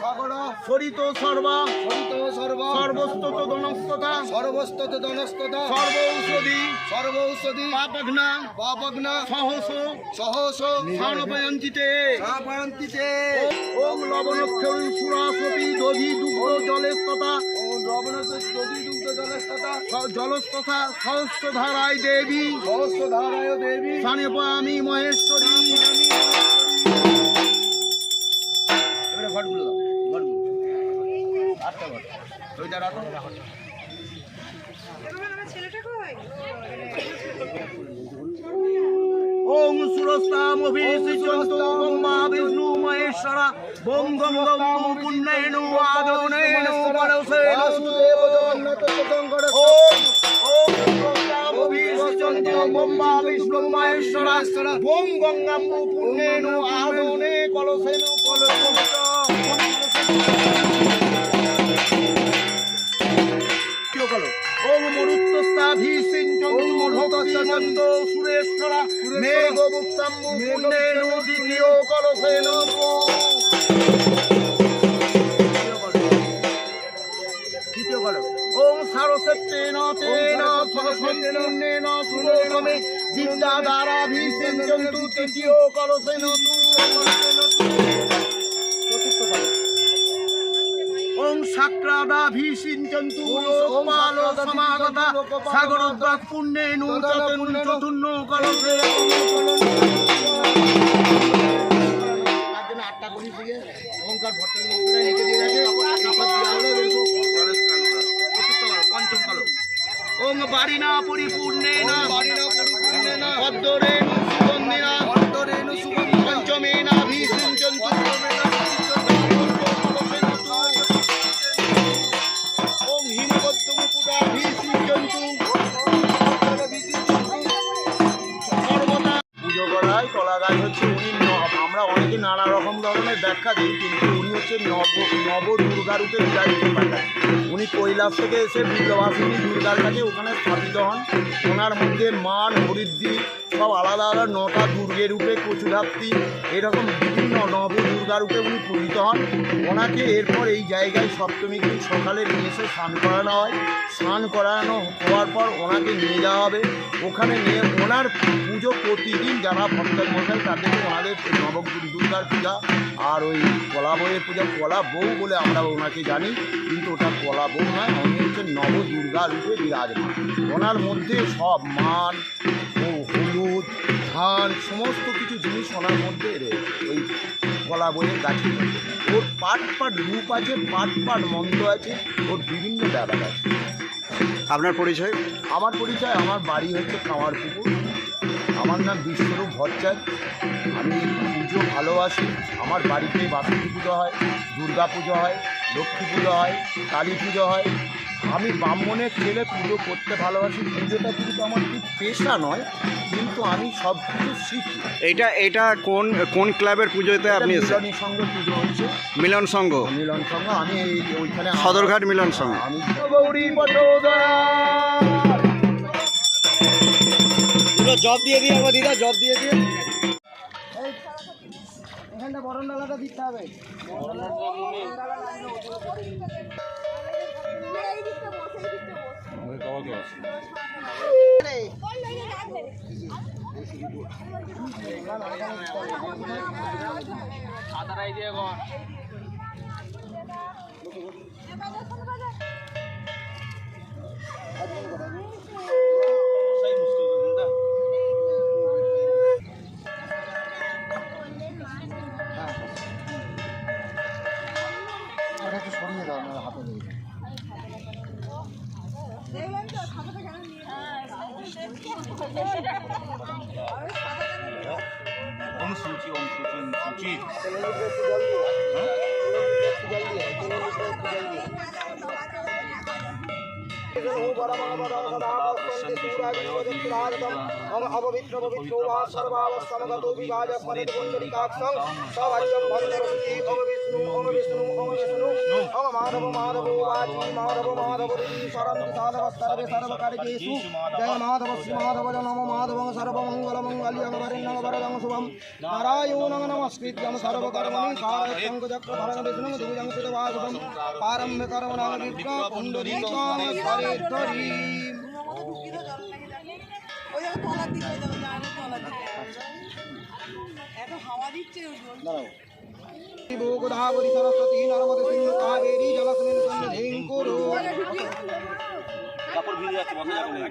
সাগর সরিত সর্বা সরিত সর্ব সর্বস্তত দনস্ততা সর্বস্তত দনস্তত সর্ব ঔষধি সর্ব ঔষধি পাপঘ্না পাপগ্ন সহস ওম লবণক্ষরী সুরাসপি দধি দুগ্ধ জলেস্ততা ওম লবণত যদি দুগ্ধ জলস্ততা জলস্তথা সহস্রধারায় দেবী দেবী আমি মহেশ্বরী। ঘটগুলো দাও ঘটগুলো আটটা ঘট ওইটা রাখো। ওম সুরস্তাম অভিষিচন্তু ব্রহ্মা বিষ্ণু মহেশ্বর পরসেন বাসুদেব জগন্নাথ শঙ্কর ওম ওম সুরস্তাম অভিষিচন্তু মহেশ্বর বোম গঙ্গাম পুণ্যেনু আদনে কলসেনু কলসেন সুরেশ্বরা মেঘবুক্তম পুণ্যেনু দ্বিতীয় কলসেন ওম সারসত্যেন তেন সরসন্তেন সুরোতমে বিদ্যা দ্বারাভীষিঞ্চন্তু তৃতীয় কলসেন সাক্রাদাভীষিঞ্চন্তু লোকপাল সমাগতা সাগরদ্বাক পুণ্যেনু চতুর্ণ কলসে আটটা করি দিয়ে দিয়ে কিন্তু কলেজ স্নান করা। চতুর্থ গাছ হচ্ছে নানা রকম ধরনের ব্যাখ্যা দিই কিন্তু উনি হচ্ছে নব নব দুর্গা রূপে বিরাজিত পাঠান উনি কৈলাস থেকে এসে বিল্লবাসিনী দুর্গার কাছে ওখানে স্থাপিত হন। ওনার মধ্যে মান হরিদ্দি সব আলাদা আলাদা, নটা দুর্গের রূপে কচুধাপ্তি এরকম বিভিন্ন নব দুর্গা রূপে উনি পূজিত হন। ওনাকে এরপর এই জায়গায় সপ্তমী দিন সকালে নিয়ে এসে স্নান করানো হয়। স্নান করানো হওয়ার পর ওনাকে নিয়ে যাওয়া হবে। ওখানে নিয়ে ওনার পুজো প্রতিদিন যারা ভক্তের মশাই তাদেরকে ওনাদের নব দুর্গার পূজা আর ওই কলা বইয়ের পূজা কলা বউ বলে আমরা ওনাকে জানি কিন্তু ওটা কলা বউ নয় উনি হচ্ছেন নব দুর্গা রূপে বিরাজমান। ওনার মধ্যে সব মান ও হলুদ ধান সমস্ত কিছু জিনিস ওনার মধ্যে রয়েছে ওই কলা বইয়ের গাছে ওর পাট পাট রূপ আছে পাট পাট মন্ত্র আছে ওর বিভিন্ন ব্যাপার আছে। আপনার পরিচয়? আমার পরিচয় আমার বাড়ি হচ্ছে কামার পুকুর আমার নাম বিশ্বরূপ ভট্টাচার্য। আমি পুজো ভালোবাসি। আমার বাড়িতে বাসন্তী পুজো হয় দুর্গা পুজো হয় লক্ষ্মী পুজো হয় কালী পুজো হয়। আমি ব্রাহ্মণের ছেলে পুজো করতে ভালোবাসি। পুজোটা কিন্তু আমার ঠিক পেশা নয় কিন্তু আমি সব কিছু শিখি। এইটা এটা কোন কোন ক্লাবের পুজোতে আপনি মিলনী সঙ্গে পুজো হচ্ছে। মিলন সংঘ। মিলন সঙ্গে আমি ওইখানে সদরঘাট মিলন সংঘ। আমি গৌরী জব দিয়ে দিয়ে আমার দিদা জব দিয়ে দিয়ে এখানটা বরণ ডালাটা দিতে হবে। এটা সূরাদিবদত্তরাজতম মম অপবিত্র পবিত্রো সর্বাবস্থমগতো বিভাজ স্মরেত পুণ্ডরিকাক্ষং সবাচ্যম ভন্দরস্তি ওম বিষ্ণু ওম বিষ্ণু ওম বিষ্ণু ওম মাধব মাধব বাজি মাধব মাধব ঋষি সরন্তি সাধব সর্বে সর্বকারিকেষু জয় মাধব শ্রী মাধব নম মাধবং ওই দেখো তলার দিকে, ওই জানো তলার দিকে। এত হাওয়া দিচ্ছে ওই সন্নিধিং কুরু কাপড় ভিজে যাচ্ছে বন্ধ যাবে না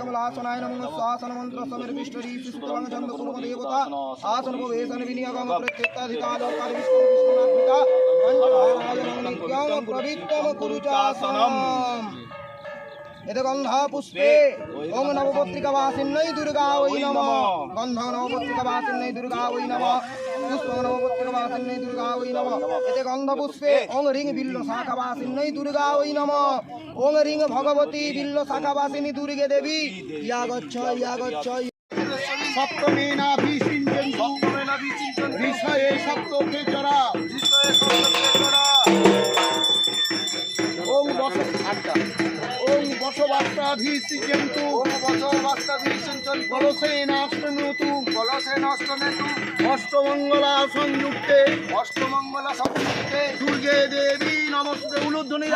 কমলাসনায় নমঃ শাসন মন্ত্র সমর্পিষ্টরী সুতং ছন্দ সুলভ দেবতা আসন উপবেশন বিনিয়োগং প্রত্যেকাধিকালো বিষ্ণু বিষ্ণুনাথিকা পঞ্চধারায়ণং নিত্যং প্রবিত্তম কুরুচাসনম এদগন্ধ পুষ্পে ওং নবপত্রিকা বাসিন্নৈ দুর্গা ওই নম। গন্ধ নবপত্রিকা বাসিন্নৈ দুর্গা ওই নম। পুষ্প নবপত্রিকা বাসিন্নৈ দুর্গা ওই নম। এতে গন্ধ পুষ্পে ওং রিং বিল্ল শাখা বাসিন্নৈ দুর্গা ওই নম। ওং রিং ভগবতী বিল্ল শাখা বাসিনী দুর্গে দেবী। ইয়া গচ্ছ ইয়া গচ্ছ সপ্তমে না ভিসিঞ্চন্তু বিষয়ে সপ্তকে চরা। বসবাস্তাভিষিজন্তু ওং নষ্ট নাষ্টনেতু অষ্টমঙ্গলা সংযুক্তে। অষ্টমঙ্গলা সংযুক্তে। দুর্গে দেবী নমস্তে উলুধ্বনি